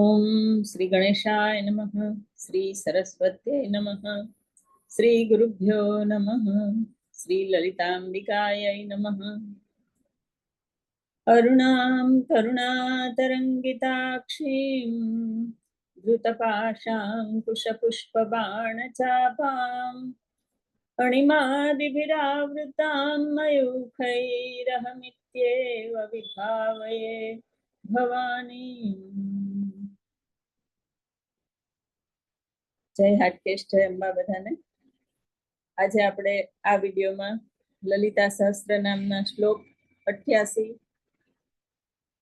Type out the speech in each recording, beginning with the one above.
ઓમ શ્રી ગણેશાય નમઃ શ્રી સરસ્વતી નમઃ શ્રી ગુરુભ્યો નમઃ શ્રી લલિતાંબિકાય નમઃ અરુણામ કરુણાતરંગિતાક્ષીમ ધૃતપાશાંકુશપુષ્પબાણચાપામ અણિમાદિભિરાવૃતામ મયુખૈરહમિત્યેવ વિભાવયે ભવાની જય હાટકેશ, જય અંબા બધાને. આજે આપણે આ વિડીયોમાં લલિતા સહસ્ત્ર નામના શ્લોક અઠ્યાસી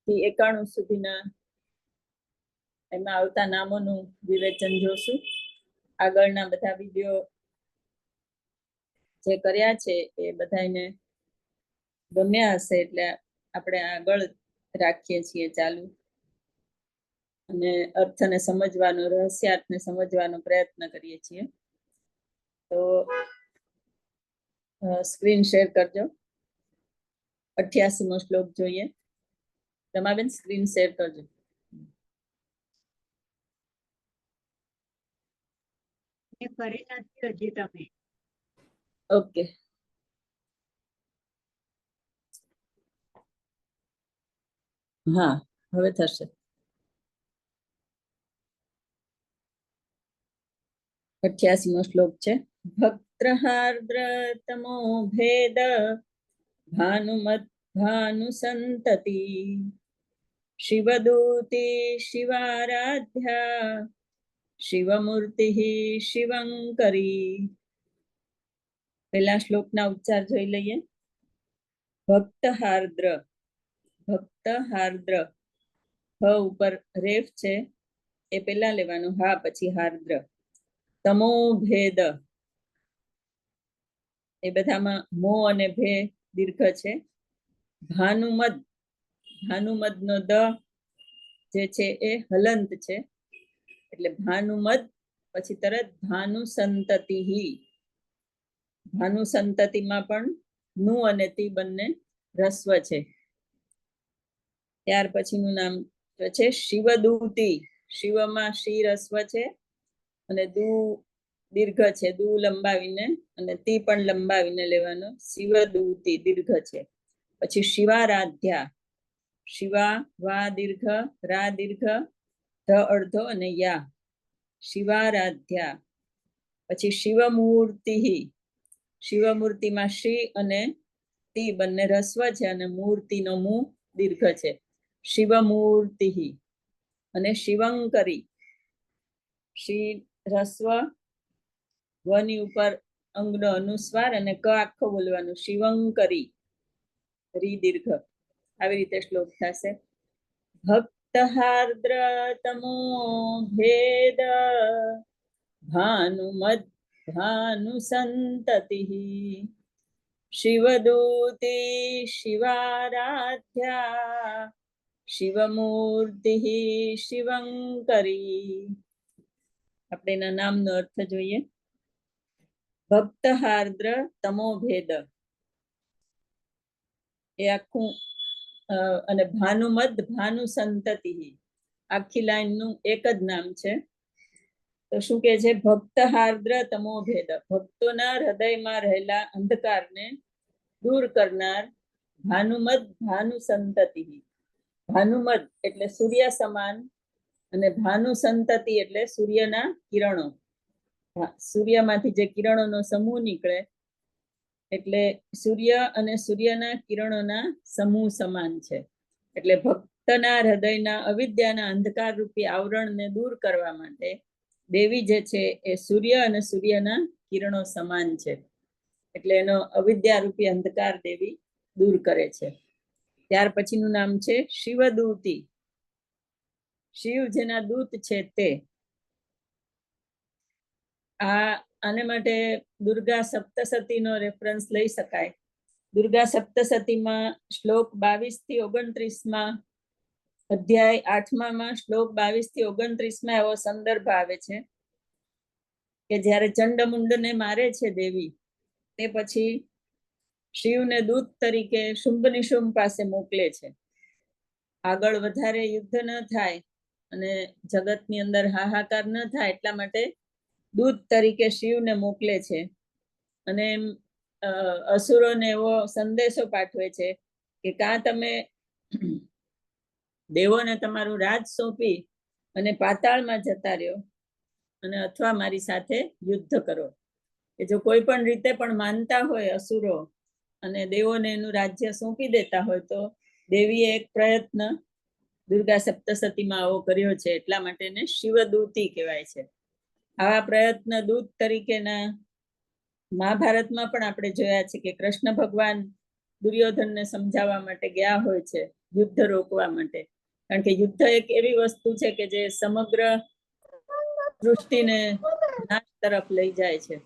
થી એકાણું સુધીના એમાં આવતા નામોનું વિવેચન જોશું. આગળના બધા વીડિયો જે કર્યા છે એ બધાને ગમ્યા હશે એટલે આપણે આગળ રાખીએ છીએ ચાલુ. અને અર્થને સમજવાનો રહસ્યાર્થને સમજવાનો પ્રયત્ન કરીએ છીએ. તો સ્ક્રીન શેર કરજો. અઠ્યાસીમો શ્લોક જોઈએ. રમાબેન સ્ક્રીન શેર કરજો. કરી નથી હજી તમે. ઓકે. હા હવે થશે. અઠ્યાસીમો શ્લોક છે. ભક્ત્રહાર્દ્રતમો ભેદ ભાનુમત ભાનુ સંતતિ શિવદૂતિ શિવારાધ્યા. શિવમૂર્તિ શિવંકરી. પેલા શ્લોકના ઉચ્ચાર જોઈ લઈએ. ભક્ત હાર્દ્ર ભક્ત હાર્દ્ર હ ઉપર રેફ છે. એ પેલા લેવાનું. હા, પછી હાર્દ્ર. તમો ભેદ એ બધામાં મો અને ભે દીર્ઘ છે. ભાનુમદ ભાનુમદ નો દ જે છે એ હલંત છે. એટલે ભાનુમદ, પછી તરત ભાનુ સંતતિ ભાનુ સંતતિમાં પણ નુ અને તી બંને રસ્વ છે. ત્યાર પછીનું નામ છે શિવદૂતી. શિવમાં શિ રસ્વ છે. અને દુ દીર્ઘ છે, દુ લંબાવીને અને તી પણ લંબાવીને લેવાનો. શિવ દુ તી દીર્ઘ છે. પછી શિવારાધ્યા. શિવા, વા દીર્ઘ, રા દીર્ઘ, ધ અડધો અને યા. શિવારાધ્યા. પછી શિવમૂર્તિ શિવમૂર્તિમાં શ્રી અને તી બંને રસ્વ છે અને મૂર્તિનો મુ દીર્ઘ છે. શિવમૂર્તિ અને શિવંકરી. શ્રી રસ્વ, વની ઉપર અંગનો અનુસ્વાર અને ક આખો બોલવાનું. શિવંકરી રી દીર્ઘ આવી રીતે શ્લોક થશે. ભક્ત હાર્દ્ર તમો ભેદ, ભાનુમદ ભાનુ સંતતિ શિવદૂતિ શિવારાધ્યા, શિવમૂર્તિ શિવંકરી. આપણે એના નામનો અર્થ જોઈએ. ભક્ત હાર્દ્ર તમો ભેદ એ આખું અને ભાનુમદ ભાનુ સંતતિ આખી લાઈનનું એક જ નામ છે. તો શું કે છે? ભક્ત હાર્દ્ર તમો ભેદ ભક્તોના હૃદયમાં રહેલા અંધકારને દૂર કરનાર ભાનુમદ ભાનુ સંતતિ ભાનુમદ એટલે સૂર્ય સમાન અને ભાનુ સંતતિ એટલે સૂર્યના કિરણો. સૂર્યમાંથી જે કિરણોનો સમૂહ નીકળે, એટલે સૂર્ય અને સૂર્યના કિરણોના સમૂહ સમાન છે. એટલે ભક્તના હૃદયના અવિદ્યાના અંધકાર રૂપી આવરણને દૂર કરવા માટે દેવી જે છે એ સૂર્ય અને સૂર્યના કિરણો સમાન છે. એટલે એનો અવિદ્યા રૂપી અંધકાર દેવી દૂર કરે છે. ત્યાર પછીનું નામ છે શિવદૂતી. શિવ જેના દૂત છે તે. આ આને માટે દુર્ગા સપ્તસતીનો રેફરન્સ લઈ શકાય. દુર્ગા સપ્તસતીમાં શ્લોક બાવીસથી ઓગણત્રીસમાં અધ્યાય આઠમામાં શ્લોક બાવીસથી ઓગણત્રીસમાં એવો સંદર્ભ આવે છે કે જ્યારે ચંડમુંડને મારે છે દેવી, તે પછી શિવને દૂત તરીકે શુંભ નિશુંભ પાસે મોકલે છે. આગળ વધારે યુદ્ધ ન થાય. અને જગતની અંદર હાહાકાર ન થાય એટલા માટે દૂધ તરીકે શિવને મોકલે છે. અને અસુરોને એવો સંદેશો પાઠવે છે કે કાં તમે દેવોને તમારું રાજ સોંપી અને પાતાળમાં જતા રહ્યો અને અથવા મારી સાથે યુદ્ધ કરો. કે જો કોઈ પણ રીતે પણ માનતા હોય અસુરો અને દેવોને એનું રાજ્ય સોંપી દેતા હોય તો દેવીએ એક પ્રયત્ન દુર્ગા સપ્તસતીમાં આવો કર્યો છે એટલા માટે એને શિવદૂતી કહેવાય છે. આવા પ્રયત્ન દૂત તરીકેના મહાભારતમાં પણ આપણે જોયા છે કે કૃષ્ણ ભગવાન દુર્યોધનને સમજાવવા માટે ગયા હોય છે, યુદ્ધ રોકવા માટે. કારણ કે યુદ્ધ એક એવી વસ્તુ છે કે જે સમગ્ર સૃષ્ટિને નાશ તરફ લઈ જાય છે.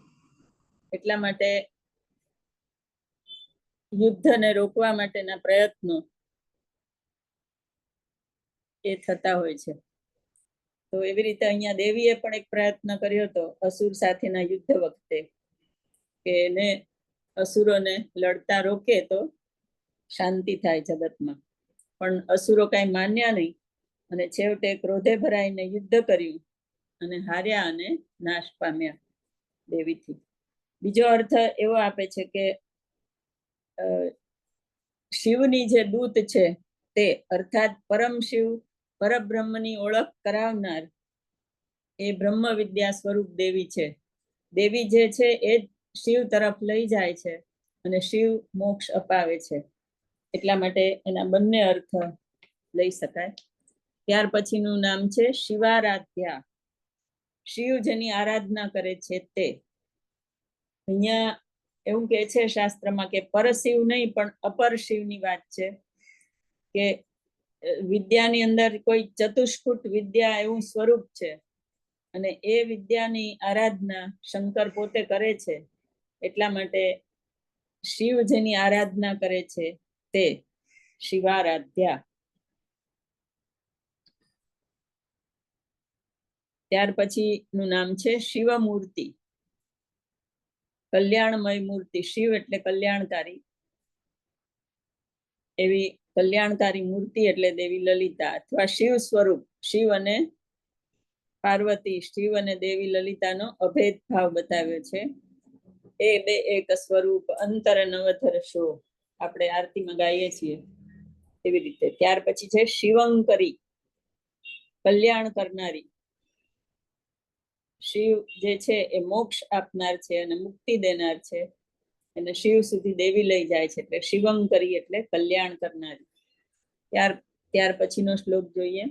એટલા માટે યુદ્ધને રોકવા માટેના પ્રયત્નો એ થતા હોય છે. તો એવી રીતે અહીંયા દેવીએ પણ એક પ્રયત્ન કર્યો હતો અસુર સાથેના યુદ્ધ વખતે કે એને અસુરોને લડતા રોકે તો શાંતિ થાય જગતમાં. પણ અસુરો કાંઈ માન્યા નહીં અને છેવટે ક્રોધે ભરાઈને યુદ્ધ કર્યું અને હાર્યા અને નાશ પામ્યા દેવીથી. બીજો અર્થ એવો આપે છે કે શિવની જે દૂત છે તે અર્થાત પરમ શિવ પરબ્રહ્મની ઓળખ કરાવનાર એ બ્રહ્મ વિદ્યા સ્વરૂપ દેવી છે. દેવી જે છે એ શિવ તરફ લઈ જાય છે અને શિવ મોક્ષ અપાવે છે. એટલા માટે એના બંને અર્થ લઈ શકાય. ત્યાર પછીનું નામ છે શિવારાધ્યા. શિવ જેની આરાધના કરે છે તે. અહીંયા એવું કે છે શાસ્ત્રમાં કે પરશિવ નહીં, પણ અપર શિવની વાત છે કે વિદ્યાની અંદર કોઈ ચતુષ્ફૂટ વિદ્યા એવું સ્વરૂપ છે. અને એ વિદ્યાની આરાધના શંકર પોતે કરે છે. એટલા માટે શિવ જેની આરાધના કરે છે તે શિવારાધ્યા. ત્યાર પછી નું નામ છે શિવમૂર્તિ. કલ્યાણમય મૂર્તિ. શિવ એટલે કલ્યાણકારી. એવી કલ્યાણકારી મૂર્તિ એટલે દેવી લલિતા અથવા શિવ સ્વરૂપ, શિવ અને પાર્વતી, શિવ અને દેવી લલિતાનો અભેદ ભાવ બતાવ્યો છે. એ બે એક સ્વરૂપ અંતર નવધર શો આપણે આરતીમાં ગાઈએ છીએ. એવી રીતે ત્યાર પછી છે શિવંકરી, કલ્યાણ કરનારી. શિવ જે છે એ મોક્ષ આપનાર છે અને મુક્તિ દેનાર છે. અને શિવ સુધી દેવી લઈ જાય છે એટલે શિવંકરી એટલે કલ્યાણ કરનારી. ત્યાર ત્યાર પછીનો શ્લોક જોઈએ.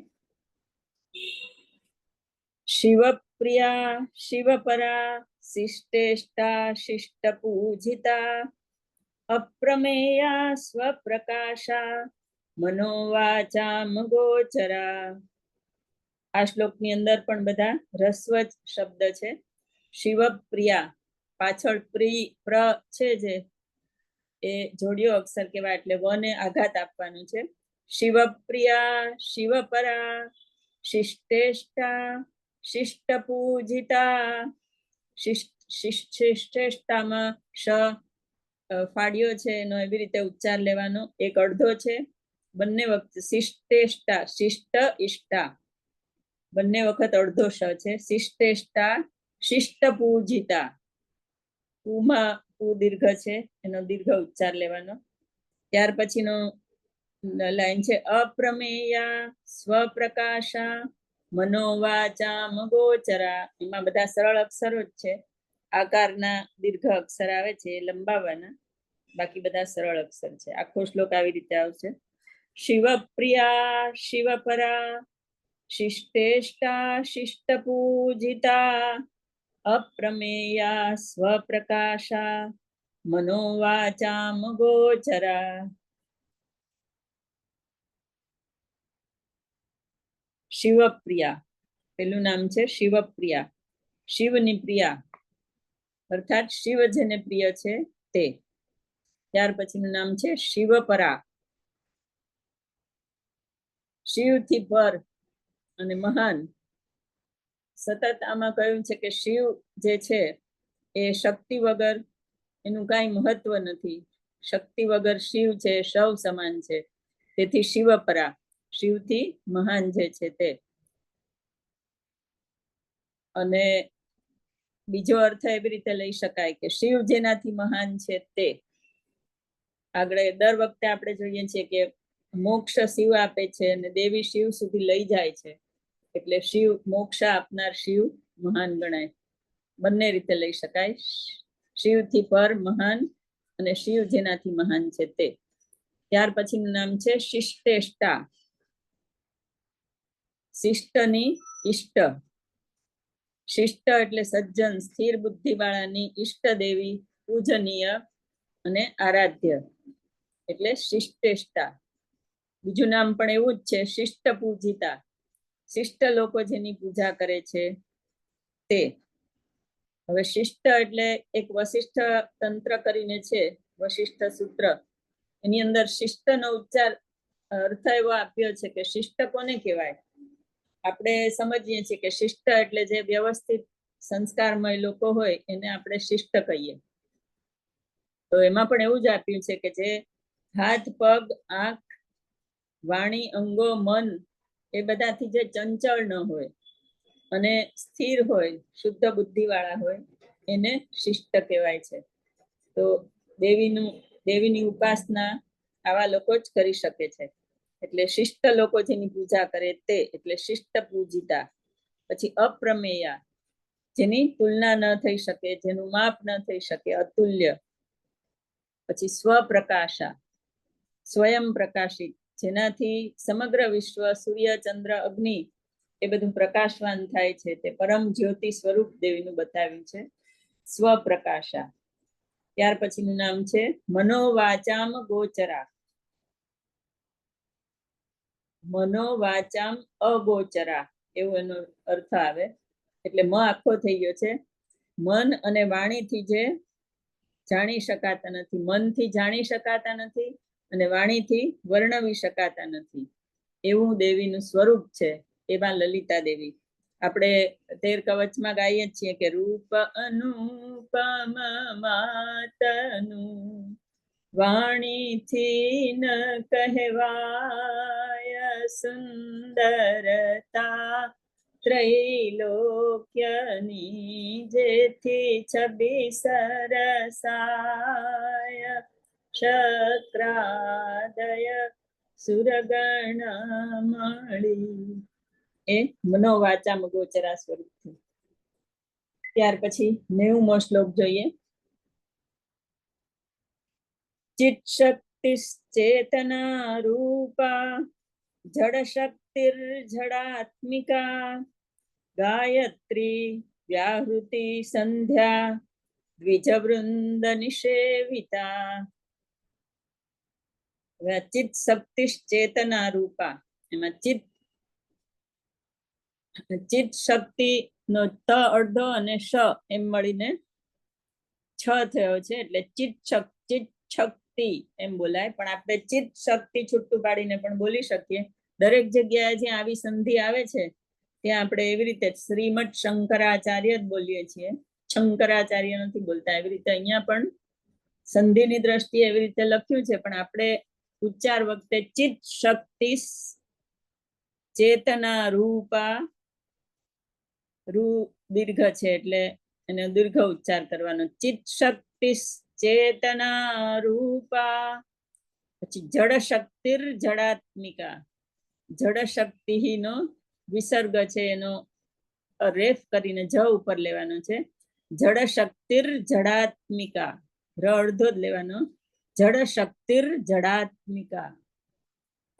શિવપ્રિયા, શિવપરા, શિષ્ટેષ્ટા શિષ્ટ પૂજિતા અપ્રમેયા, સ્વપ્રકાશા, મનોવાચામ ગોચરા. આ શ્લોકની અંદર પણ બધા રસ્વ શબ્દ છે. શિવપ્રિયા પાછળ પ્રિ, પ્ર છે જે, એ જોડિયો અક્ષર કહેવાય એટલે વને આઘાત આપવાનું છે. શિવપ્રિયા, શિવપરા, શિષ્ટેષ્ટા શિષ્ટ પૂજિતા શિષ્ટેષ્ટામાં શ ફાડ્યો છે એનો એવી રીતે ઉચ્ચાર લેવાનો. એક અડધો છે. બંને વખત શિષ્ટેષ્ટા શિષ્ટ ઇષ્ટા બંને વખત અડધો શ છે. શિષ્ટેષ્ટા શિષ્ટ પૂજિતા પૂમાં ઉ દીર્ઘ છે, એનો દીર્ઘ ઉચ્ચાર લેવાનો. ત્યાર પછીનો લાઈન છે, અપ્રમેયા સ્વપ્રકાશા મનોવાચા મગોચરા. એમાં બધા સરળ અક્ષરો જ છે. આકારના દીર્ઘ અક્ષર આવે છે લંબાવાના બાકી બધા સરળ અક્ષર છે. આખો શ્લોક આવી રીતે આવશે. શિવપ્રિયા શિવપરા શિષ્ટેષ્ટા શિષ્ટ પૂજિતા અપ્રમેયા સ્વપ્રકાશા મનોવાચામ ગોચરા શિવપ્રિયા પેલું નામ છે શિવપ્રિયા, શિવની પ્રિયા, અર્થાત શિવ જેને પ્રિય છે તે. ત્યાર પછીનું નામ છે શિવપરા. શિવથી પર અને મહાન. સતત આમાં કહ્યું છે કે શિવ જે છે એ શક્તિ વગર એનું કાંઈ મહત્વ નથી. શક્તિ વગર શિવ છે, સૌ સમાન છે. તેથી શિવપરા, શિવથી મહાન જે છે તે. અને બીજો અર્થ એવી રીતે લઈ શકાય કે શિવ જેનાથી મહાન છે તે. આગળ દર વખતે આપણે જોઈએ છીએ કે મોક્ષ શિવ આપે છે અને દેવી શિવ સુધી લઈ જાય છે. એટલે શિવ, મોક્ષ આપનાર શિવ મહાન ગણાય. બંને રીતે લઈ શકાય. શિવથી પર મહાન અને શિવ જેનાથી મહાન છે તે. ત્યાર પછીનું નામ છે શિષ્ટેષ્ટા. શિષ્ટની ઇષ્ટ શિષ્ટ એટલે સજ્જન, સ્થિર બુદ્ધિ વાળાની ઈષ્ટ દેવી, પૂજનીય અને આરાધ્ય. એટલે શિષ્ટેષ્ટા. બીજું નામ પણ એવું જ છે શિષ્ટ પૂજિતા શિષ્ટ લોકો જેની પૂજા કરે છે, તે. હવે શિષ્ટ એટલે એક વશિષ્ઠ તંત્ર કરીને છે, વશિષ્ઠ સૂત્ર. એની અંદર શિષ્ટનો ઉચ્ચાર, અર્થ એવો આપ્યો છે કે શિષ્ટ કોને કહેવાય? આપણે સમજીએ છીએ કે શિષ્ટ એટલે જે વ્યવસ્થિત સંસ્કારમય લોકો હોય, એને આપણે શિષ્ટ કહીએ. તો એમાં પણ એવું જ આપ્યું છે કે જે હાથ, પગ, આંખ, વાણી, અંગો, મન એ બધાથી જે ચંચળ ન હોય અને સ્થિર હોય, શુદ્ધ બુદ્ધિ વાળા હોય, એને શિષ્ટ કહેવાય છે. તો દેવીનું, દેવીની ઉપાસના આવા લોકો જ કરી શકે છે. એટલે શિષ્ટ લોકો જેની પૂજા કરે તે, એટલે શિષ્ટ પૂજિતા, પછી અપ્રમેયા, જેની તુલના ન થઈ શકે, જેનું માપ ન થઈ શકે, અતુલ્ય, પછી સ્વપ્રકાશા, સ્વયં પ્રકાશિત જેનાથી સમગ્ર વિશ્વ સૂર્ય, ચંદ્ર, અગ્નિ એ બધું પ્રકાશવાન થાય છે. તે પરમ જ્યોતિ સ્વરૂપ દેવીનું બતાવ્યું છે. સ્વપ્રકાશા. ત્યાર પછીનું નામ છે મનોવાચામ ગોચરા. મનોવાચામ અગોચરા. એવું એનો અર્થ આવે. એટલે મ આખો થઈ ગયો છે. મન અને વાણીથી જે જાણી શકાતા નથી. મનથી જાણી શકાતા નથી. અને વાણીથી વર્ણવી શકાતા નથી. એવું દેવીનું સ્વરૂપ છે એવા લલિતા દેવી. આપણે તેર કવચમાં ગાઈએ છીએ કે રૂપ અનુપમ માતનું, વાણીથી ન કહેવાય સુંદરતા ત્રૈલોક્યની જેથી છબી સરસાય. શક્રાદય સુરગણ મળી. એ મનોવાચા ગોચરા સ્વરૂપથી. ત્યાર પછી નેવુંમો શ્લોક જોઈએ. ચિત શક્તિ ચેતના રૂપા જડ શક્તિ જડાત્મિકા ગાયત્રી વ્યાહૃતિ સંધ્યા, દ્વિજવૃંદ નિષેવિતા ચિત્ત શક્તિ ચેતના રૂપા એમાં ચિત્ત ચિત્ત શક્તિ નો ત અડધો અને શ એમ મળીને છ થયો છે, એટલે ચિત્ત ચિત્ત શક્તિ એમ બોલાય. પણ આપણે ચિત્ત શક્તિ છૂટું પાડીને પણ બોલી શકીએ. દરેક જગ્યાએ જ્યાં આવી સંધિ આવે છે, ત્યાં આપણે એવી રીતે શ્રીમદ શંકરાચાર્ય જ બોલીએ છીએ. શંકરાચાર્ય નથી બોલતા. એવી રીતે અહીંયા પણ સંધિની દ્રષ્ટિએ એવી રીતે લખ્યું છે, પણ આપણે ઉચ્ચાર વખતે ચિત્ત શક્તિ ચેતના રૂપા રૂ દીર્ઘ છે એટલે એને દીર્ઘ ઉચ્ચાર કરવાનો. ચિત્ત શક્તિ ચેતના રૂપા પછી જડ શક્તિર જડાત્મિકા. જડ શક્તિ નો વિસર્ગ છે એનો રેફ કરીને જ ઉપર લેવાનો છે. જડ શક્તિર જડાત્મિકા. ર અડધો જ લેવાનો. જડ શક્તિર જડાત્મિકા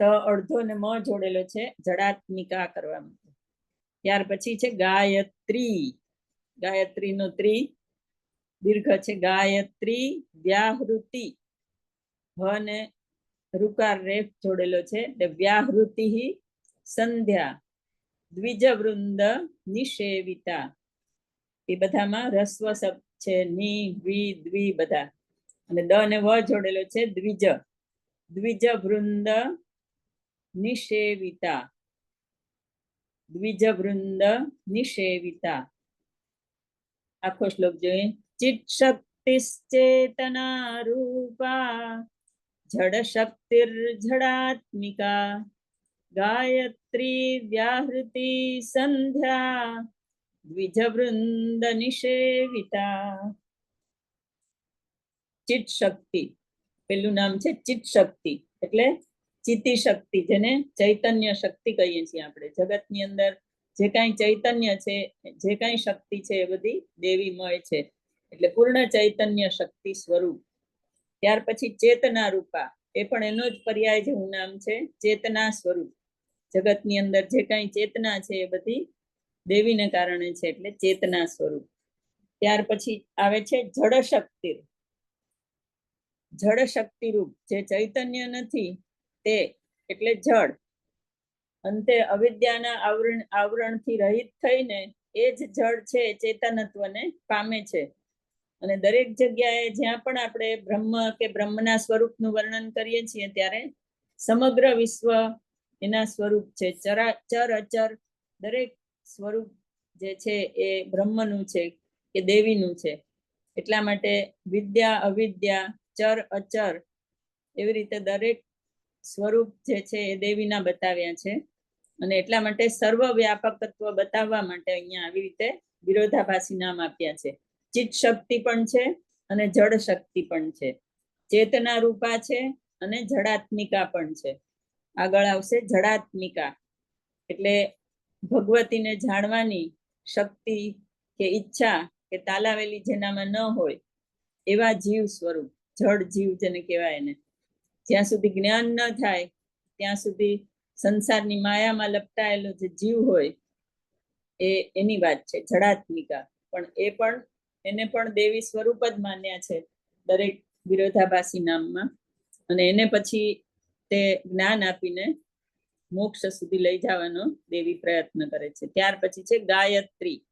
ત અડધો ને મ જોડેલો છે જડાત્મિકા કરવા માટે. ત્યાર પછી છે ગાયત્રી. ગાયત્રી નો ત્રી. દીર્ઘ છે ગાયત્રી, વ્યાહૃતિ. હ ને રુકાર રેફ જોડેલો છે, એટલે વ્યાહૃતિ સંધ્યા. દ્વિજવૃંદ નિષેવિતા. એ બધામાં રસ્વ શબ્દ છે, ની દ્વિ દ્વિ બધા. અને દ અને વ જોડેલો છે દ્વિજ. દ્વિજ વૃંદ નિષેવિતા. દ્વિજ વૃંદ નિષેવિતા. આખો શ્લોક જોઈએ. ચિત શક્તિશ્ચેતના રૂપા જડ શક્તિર્જડાત્મિકા ગાયત્રી વ્યાહૃતિ સંધ્યા દ્વિજવૃંદ નિષેવિતા. ચિત શક્તિ પેલું નામ છે ચિત્ત શક્તિ એટલે ચિત્તી શક્તિ જેને ચૈતન્ય શક્તિ કહીએ છીએ આપણે. જગતની અંદર જે કાંઈ ચૈતન્ય છે, જે કાંઈ શક્તિ છે એ બધી દેવીમય છે. એટલે પૂર્ણ ચૈતન્ય શક્તિ સ્વરૂપ. ત્યાર પછી ચેતના રૂપા. એ પણ એનો જ પર્યાય જેવું નામ છે, ચેતના સ્વરૂપ. જગતની અંદર જે કાંઈ ચેતના છે એ બધી દેવીને કારણે છે, એટલે ચેતના સ્વરૂપ. ત્યાર પછી આવે છે જળ શક્તિ જડ શક્તિ રૂપ જે ચૈતન્ય નથી, તે એટલે જળ. અંતે અવિદ્યાના આવરણ, આવરણથી રહિત થઈને એ જ જળ છે ચેતનત્વને પામે છે. અને દરેક જગ્યાએ જ્યાં પણ આપણે બ્રહ્મ કે બ્રહ્મના સ્વરૂપનું વર્ણન કરીએ છીએ, ત્યારે સમગ્ર વિશ્વ એના સ્વરૂપ છે. ચરા, ચર, અચર, દરેક સ્વરૂપ જે છે, એ બ્રહ્મનું છે કે દેવીનું છે. એટલા માટે વિદ્યા, અવિદ્યા ચર અચર એવી રીતે દરેક સ્વરૂપ જે છે એ દેવીના બતાવ્યા છે. અને એટલા માટે સર્વ વ્યાપકત્વ બતાવવા માટે અહીંયા આવી રીતે વિરોધાભાસી નામ આપ્યા છે. ચિત્ત શક્તિ પણ છે અને જળ શક્તિ પણ છે. ચેતના રૂપા છે અને જડાત્મિકા પણ છે. આગળ આવશે જડાત્મિકા. એટલે ભગવતીને જાણવાની શક્તિ કે ઈચ્છા કે તાલાવેલી જેનામાં ન હોય એવા જીવ સ્વરૂપ. જળ જીવ જેને કહેવાય એને. જ્યાં સુધી જ્ઞાન ન થાય, ત્યાં સુધી સંસારની માયામાં લપટાયેલો જે જીવ હોય, એ એની વાત છે જડાત્મિકા પણ એ પણ, એને પણ દેવી સ્વરૂપ જ માન્યા છે દરેક વિરોધાભાસી નામમાં. અને એને પછી તે જ્ઞાન આપીને મોક્ષ સુધી લઈ જવાનો દેવી પ્રયત્ન કરે છે. ત્યાર પછી છે ગાયત્રી.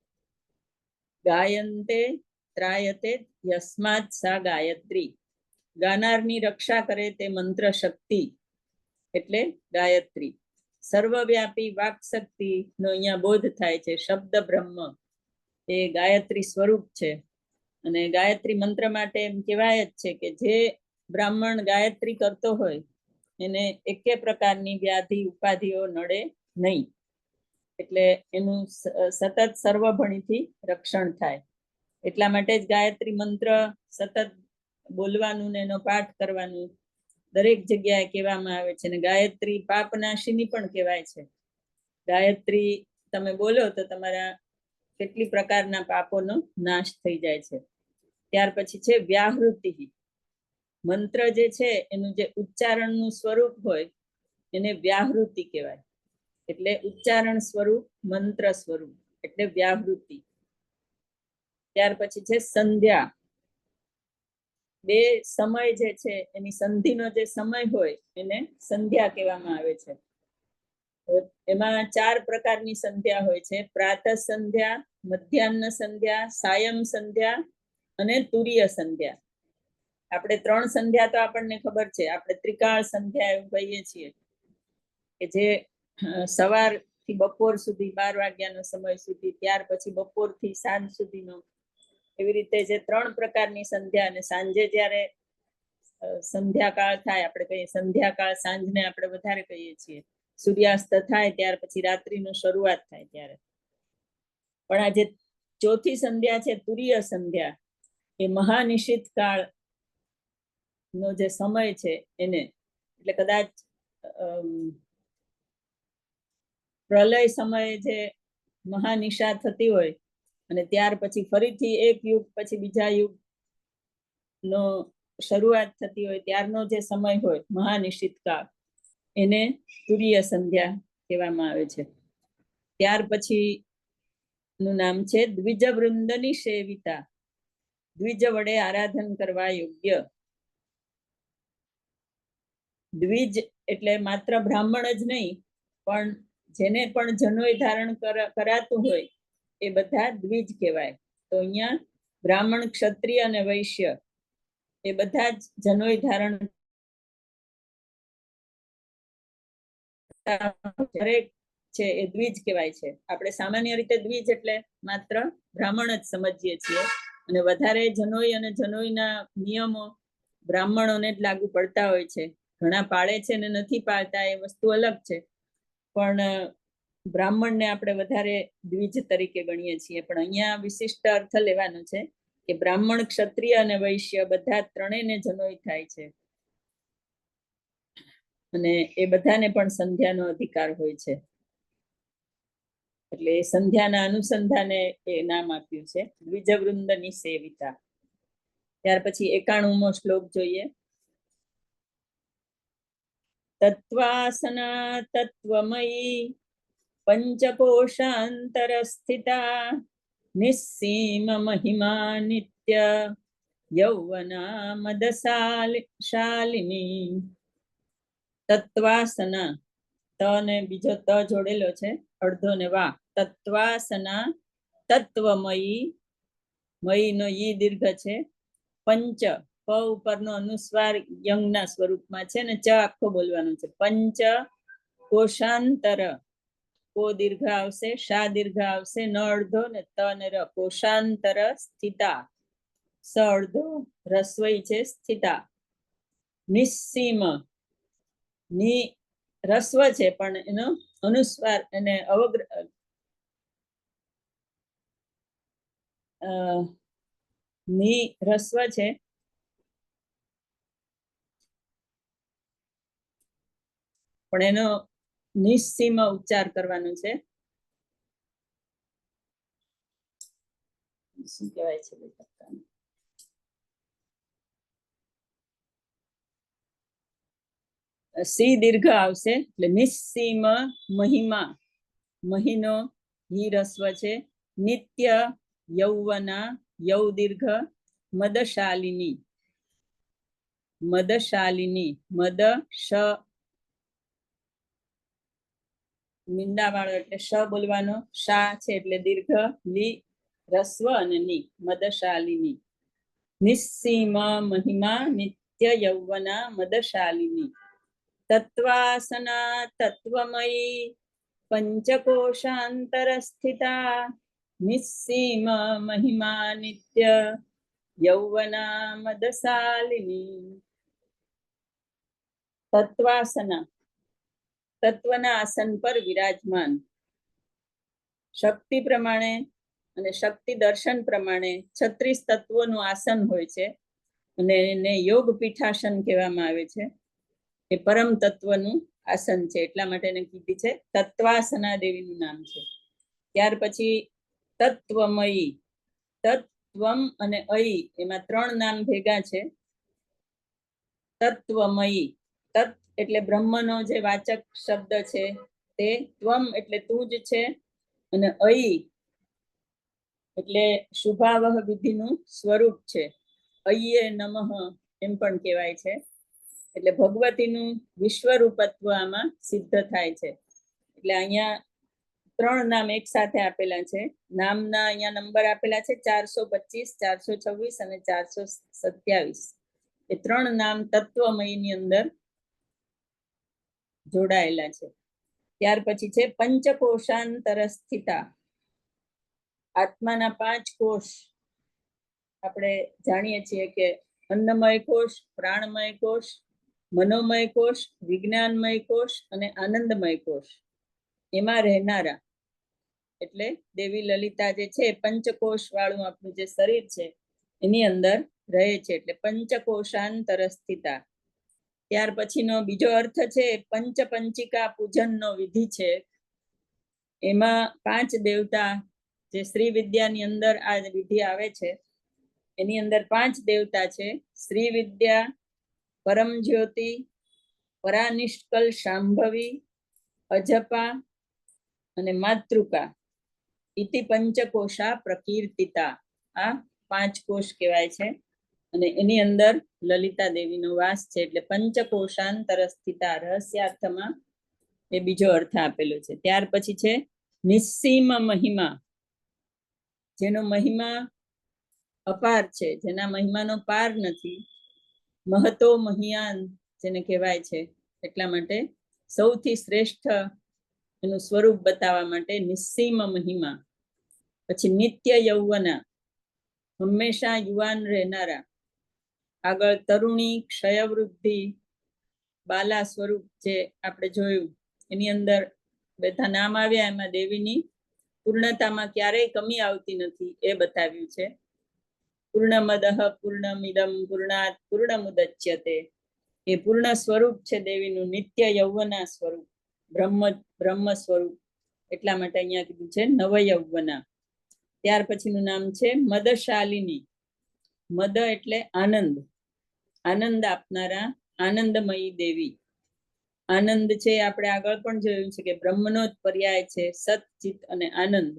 ગાયંતે, ત્રાયતે, યસ્માત સા ગાયત્રી. ગાનારની રક્ષા કરે તે મંત્ર શક્તિ એટલે ગાયત્રી. સર્વવ્યાપી વાક શક્તિ નો અહીંયા બોધ થાય છે. શબ્દ બ્રહ્મ એ ગાયત્રી સ્વરૂપ છે. અને ગાયત્રી મંત્ર માટે એમ કહેવાય જ છે કે જે બ્રાહ્મણ ગાયત્રી કરતો હોય એને એકે પ્રકારની વ્યાધિ ઉપાધિઓ નડે નહીં. એટલે એનું સતત સર્વભણીથી રક્ષણ થાય. એટલા માટે જ ગાયત્રી મંત્ર સતત બોલવાનું ને એનો પાઠ કરવાનું દરેક જગ્યાએ કહેવામાં આવે છે અને ગાયત્રી પાપનાશીની પણ કહેવાય છે. ગાયત્રી તમે બોલો તો તમારા કેટલી પ્રકારના પાપોનો નાશ થઈ જાય છે. ત્યાર પછી છે વ્યાહૃતિ. મંત્ર જે છે એનું જે ઉચ્ચારણનું સ્વરૂપ હોય એને વ્યાહૃતિ કહેવાય. એટલે ઉચ્ચારણ સ્વરૂપ, મંત્ર સ્વરૂપ એટલે વ્યાહૃતિ. ત્યાર પછી છે સંધ્યા. બે સમય જે છે, એની સંધિનો જે સમય હોય, એને સંધ્યા કહેવામાં આવે છે. એમાં ચાર પ્રકારની સંધ્યા હોય છે. પ્રાતઃ સંધ્યા, મધ્યાહન સંધ્યા, સાયમ સંધ્યા અને તુરીય સંધ્યા. આપણે ત્રણ સંધ્યા તો આપણને ખબર છે. આપણે ત્રિકાળ સંધ્યા એવું કહીએ છીએ કે જે સવારથી બપોર સુધી બાર વાગ્યાનો સમય સુધી, ત્યાર પછી બપોરથી સાંજ સુધીનો એવી રીતે જે ત્રણ પ્રકારની સંધ્યા અને સાંજે જ્યારે સંધ્યાકાળ થાય, આપણે કહીએ સંધ્યાકાળ, સાંજને આપણે વધારે કહીએ છીએ. સૂર્યાસ્ત થાય ત્યાર પછી રાત્રિનો શરૂઆત થાય ત્યારે. પણ આ જે ચોથી સંધ્યા છે, તુરીય સંધ્યા, એ મહાનિશિત કાળ નો જે સમય છે એને, એટલે કદાચ પ્રલય સમયે જે મહાનિશા થતી હોય અને ત્યાર પછી ફરીથી એક યુગ, પછી બીજા યુગ નો શરૂઆત થતી હોય, ત્યારનો જે સમય હોય, મહાનિશ્ચિત કાળ, એને તુરીય સંધ્યા કહેવામાં આવે છે. ત્યાર પછી નું નામ છે દ્વિજ વૃંદની સેવિતા. દ્વિજ વડે આરાધન કરવા યોગ્ય. દ્વિજ એટલે માત્ર બ્રાહ્મણ જ નહીં, પણ જેને પણ જનોય ધારણ કર- કરાતું હોય એ બધા દ્વિજ કહેવાય. તો અહીંયા બ્રાહ્મણ, ક્ષત્રિય અને વૈશ્ય એ બધા જ જનોય ધારણ દરેક છે એ દ્વિજ કહેવાય છે. આપણે સામાન્ય રીતે દ્વિજ એટલે માત્ર બ્રાહ્મણ જ સમજીએ છીએ. અને વધારે જનોઈ અને જનોઈના નિયમો બ્રાહ્મણોને જ લાગુ પડતા હોય છે. ઘણા પાળે છે ને નથી પાળતા, એ વસ્તુ અલગ છે. પણ બ્રાહ્મણને આપણે વધારે દ્વિજ તરીકે ગણીએ છીએ. પણ અહીંયા વિશિષ્ટ અર્થ લેવાનો છે કે બ્રાહ્મણ, ક્ષત્રિય અને વૈશ્ય બધા ત્રણેયને જનોય થાય છે. અને એ બધાને પણ સંધ્યાનો અધિકાર હોય છે. એટલે એ સંધ્યાના અનુસંધાને એ નામ આપ્યું છે. દ્વિજવૃંદની સેવિતા. ત્યાર પછી એકાણુમો શ્લોક જોઈએ. તત્વાસના તત્વમયી પંચકોશાંતરસ્થિતા નિસ્સીમ મહિમા નિત્ય યૌવના મદશાલિની તત્વાસના ત ને બીજો ત જોડેલો છે, અડધો ને વા. તત્વાસના તત્વમયી મયી નો ઈ દીર્ઘ છે. પંચ, પ ઉપરનો અનુસ્વાર યંગના સ્વરૂપમાં છે ને ચ આખો બોલવાનો છે. પંચ, કોશાંતર. કો દીર્ઘ આવશે, શા દીર્ઘ આવશે? ન અડધો ને તન ર કોશાંતર સ્થિતા. સ અડધો રસવઈ છે સ્થિતા. નિસ્સીમ. ની રસ્વ છે પણ એનો અનુસ્વાર અને અવગ્રની રસ્વ છે. પણ એનો નિસ્સીમ ઉચ્ચાર કરવાનો છે. શું કહેવાય છે સી દીર્ઘ આવશે, એટલે નિસ્સીમ મહિમા. મહિનો હી રસ્વ છે. નિત્ય યૌવના યૌ દીર્ઘ મદશાલિની. મદશાલિની. મદ શ મીંડા વાળો એટલે શ બોલવાનો, શા છે એટલે દીર્ઘ, લી, રસ્વ અને ની, મદશાલિની. નિસ્સીમ મહિમા નિત્ય યૌવના મદશાલિની. તત્વાસના તત્વમયી પંચકોશાંતરસ્થિતા. નિસ્સીમ મહિમા નિત્ય યૌવના મદશાલિની. તત્વાસના તત્વના આસન પર વિરાજમાન. શક્તિ પ્રમાણે અને શક્તિ દર્શન પ્રમાણે છત્રીસ તત્વોનું આસન હોય છે અને એને યોગ પીઠાસન કહેવામાં આવે છે. એ પરમ તત્વનું આસન છે, એટલા માટે એને કીધી છે. તત્વાસના દેવીનું નામ છે. ત્યાર પછી તત્વમયી. તત્વમ અને અયી, એમાં ત્રણ નામ ભેગા છે. તત્વમયી. તત્ એટલે બ્રહ્મનો જે વાચક શબ્દ છે, તે ત્વમ એટલે તું જ છે અને અયી એટલે શુભાવહ વિધિનું સ્વરૂપ છે. અયે નમઃ એમ પણ કહેવાય છે. એટલે ભગવતીનું વિશ્વરૂપત્વ આમાં સિદ્ધ થાય છે. એટલે અહીંયા ત્રણ નામ એક સાથે આપેલા છે. નામના અહીંયા નંબર આપેલા છે ચારસો પચીસ, ચારસો છવ્વીસ અને ચારસો સત્યાવીસ. એ ત્રણ નામ તત્વમયની અંદર જોડાયેલા છે. ત્યાર પછી છે પંચકોષાંતર સ્થિતા આત્માના પાંચ કોષ. આપણે જાણીએ છીએ કે અન્નમય કોષ, પ્રાણમય કોષ, મનોમય કોષ, વિજ્ઞાનમય કોષ અને આનંદમય કોષ. એમાં રહેનારા. એટલે દેવી લલિતા જે છે પંચકોષ વાળું આપણું જે શરીર છે, એની અંદર રહે છે. એટલે પંચકોષાંતર સ્થિતા ત્યાર પછીનો બીજો અર્થ છે પંચ પંચિકા પૂજનનો વિધિ છે. એમાં પાંચ દેવતા જે શ્રી વિદ્યાની અંદર આ વિધિ આવે છે, એની અંદર પાંચ દેવતા છે. શ્રી વિદ્યા, પરમ જ્યોતિ, પરાનિષ્કલ શાંભવી, અજપા અને માતૃકા. ઇતિ પંચકોષા પ્રકીર્તિતા. આ પાંચ કોષ કહેવાય છે. અને એની અંદર લલિતા દેવીનો વાસ છે એટલે પંચકોશાંતર સ્થિતા રહસ્યાર્થમાં એ બીજો અર્થ આપેલો છે. ત્યાર પછી છે નિસ્સીમ મહિમા, જેનો મહિમા અપાર છે, જેના મહિમાનો પાર નથી, મહતો મહિયાન જેને કહેવાય છે, એટલા માટે સૌથી શ્રેષ્ઠ એનું સ્વરૂપ બતાવવા માટે નિસ્સીમ મહિમા, પછી નિત્ય યૌવના, હંમેશા યુવાન રહેનારા આગળ તરુણી ક્ષયવૃદ્ધિ બાલા સ્વરૂપ જે આપણે જોયું, એની અંદર બધા નામ આવ્યા, એમાં દેવીની પૂર્ણતામાં ક્યારેય કમી આવતી નથી એ બતાવ્યું છે. પૂર્ણમદઃ પૂર્ણમિદમ, પૂર્ણાત, પૂર્ણમુદચ્યતે. એ પૂર્ણ સ્વરૂપ છે દેવીનું, નિત્ય યૌવના સ્વરૂપ, બ્રહ્મ બ્રહ્મ સ્વરૂપ. એટલા માટે અહીંયા કીધું છે નવ યૌવના ત્યાર પછીનું નામ છે મદશાલિની. મદ એટલે આનંદ. આનંદ આપનારા આનંદમયી દેવી. આનંદ છે, આપણે આગળ પણ જોયું છે કે બ્રહ્મનો જ પર્યાય છે સતચિત અને આનંદ.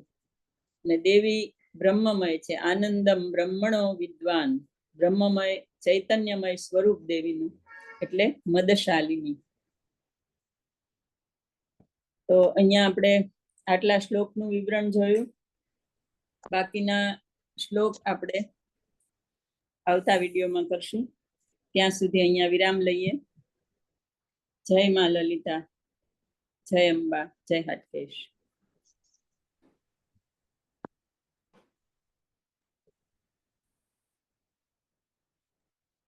અને દેવી બ્રહ્મમય છે, આનંદમ બ્રહ્મણો વિદ્વાન. બ્રહ્મમય, ચૈતન્યમય સ્વરૂપ દેવીનું, એટલે મદશાલિની. તો અહીંયા આપણે આટલા શ્લોકનું વિવરણ જોયું. બાકીના શ્લોક આપણે આવતા વિડીયોમાં કરશું. ત્યાં સુધી અહીંયા વિરામ લઈએ. જય મા લલિતા. જય અંબા. જય હાટકેશ.